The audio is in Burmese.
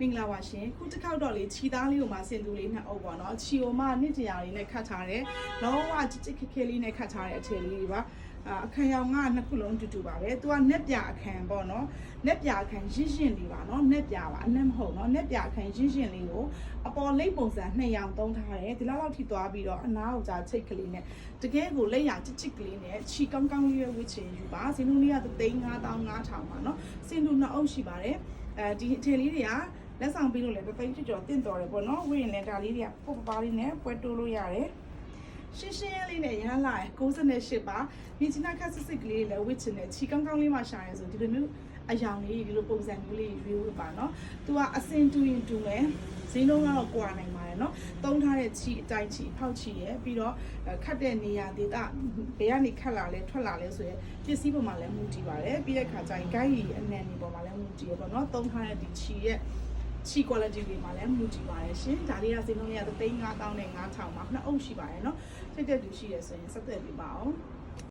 မင်္ဂလာပါရှင်ခုတစ်ခေါက်တော့လေခြီသားလေးကိုမှစင်သူလေးနှစ်အုပ်ပေါ့နော်ခြီကိုမှနှစ်ကြရာလေးနဲ့ခတ်ထားတယ်လုံးဝချစ်ချစ်ခက်ခဲလေးနဲ့ခတ်ထားတဲ့အခြေလေးတွေပါအာအခန်းရောင်ကနှစ်ခုလုံးတူတူပါပဲသူကနက်ပြအခန်းပေါ့နော်နက်ပြအခန်းရင့်ရင့်လေးပါနော်နက်ပြပါအနက်မဟုတ်နော်နက်ပြအခန်းရင့်ရင့်လေးကိုအပေါ်လိပ်ပုံစံနှစ်ရောင်သုံးထားတယ်ဒီလောက်လောက်ထိသွားပြီးတော့အနားကိုကြာချိတ်ကလေးနဲ့တကယ်ကိုလက်ရချစ်ချစ်ကလေးနဲ့ခြီကောင်းကောင်းလေးရွေးချင်ယူပါစင်လူလေးကသိန်း9000 9000ပါနော်စင်လူနှစ်အုပ်ရှိပါတယ်အဲဒီအထည်လေးတွေက လက်ဆောင်ပြီးလို့လည်းတသိန်းချွတ်ကျော်တင့်တော်တယ်ပေါ့နော်ဝိရင်လည်းဒါလေးတွေကပုတ်ပပါလေးနဲ့ပွဲတိုးလို့ရတယ်ရှင်းရှင်းလေးနဲ့ရမ်းလာတယ်68ပါမြင်းချနာခက်စစ်စစ်ကလေးလည်းဝစ်ချင်တယ်ချီကောင်းကောင်းလေးမှရှာရဲဆိုဒီလိုမျိုးအယောင်လေးဒီလိုပုံစံမျိုးလေးရွေးဝတ်ပါနော်သူကအစင်တူရင်တူမယ်ဈေးနှုန်းကတော့ကွာနိုင်ပါတယ်နော်တုံးထားတဲ့ချီအတိုင်းချီဖောက်ချီရယ်ပြီးတော့ခတ်တဲ့နေရာဒေသဘယ်ကနေခတ်လာလဲထွက်လာလဲဆိုရယ်ပစ္စည်းပေါ်မှာလည်းမူတည်ပါတယ်ပြီးတဲ့ခါကျရင်ဂိုင်းရီအနံ့နေပေါ်မှာလည်းမူတည်ရပေါ့နော်တုံးထားတဲ့ဒီချီရဲ့ ချီ quality တွေမှာလည်းမူတည်ပါတယ်ရှင်ဒါလေးကစင်းလုံးလေးက35000နဲ့9000ပါနှစ်အုပ်ရှိပါတယ်เนาะစိတ်သက်သူရှိရဆိုရင်ဆက်သွယ်ပြပါအောင်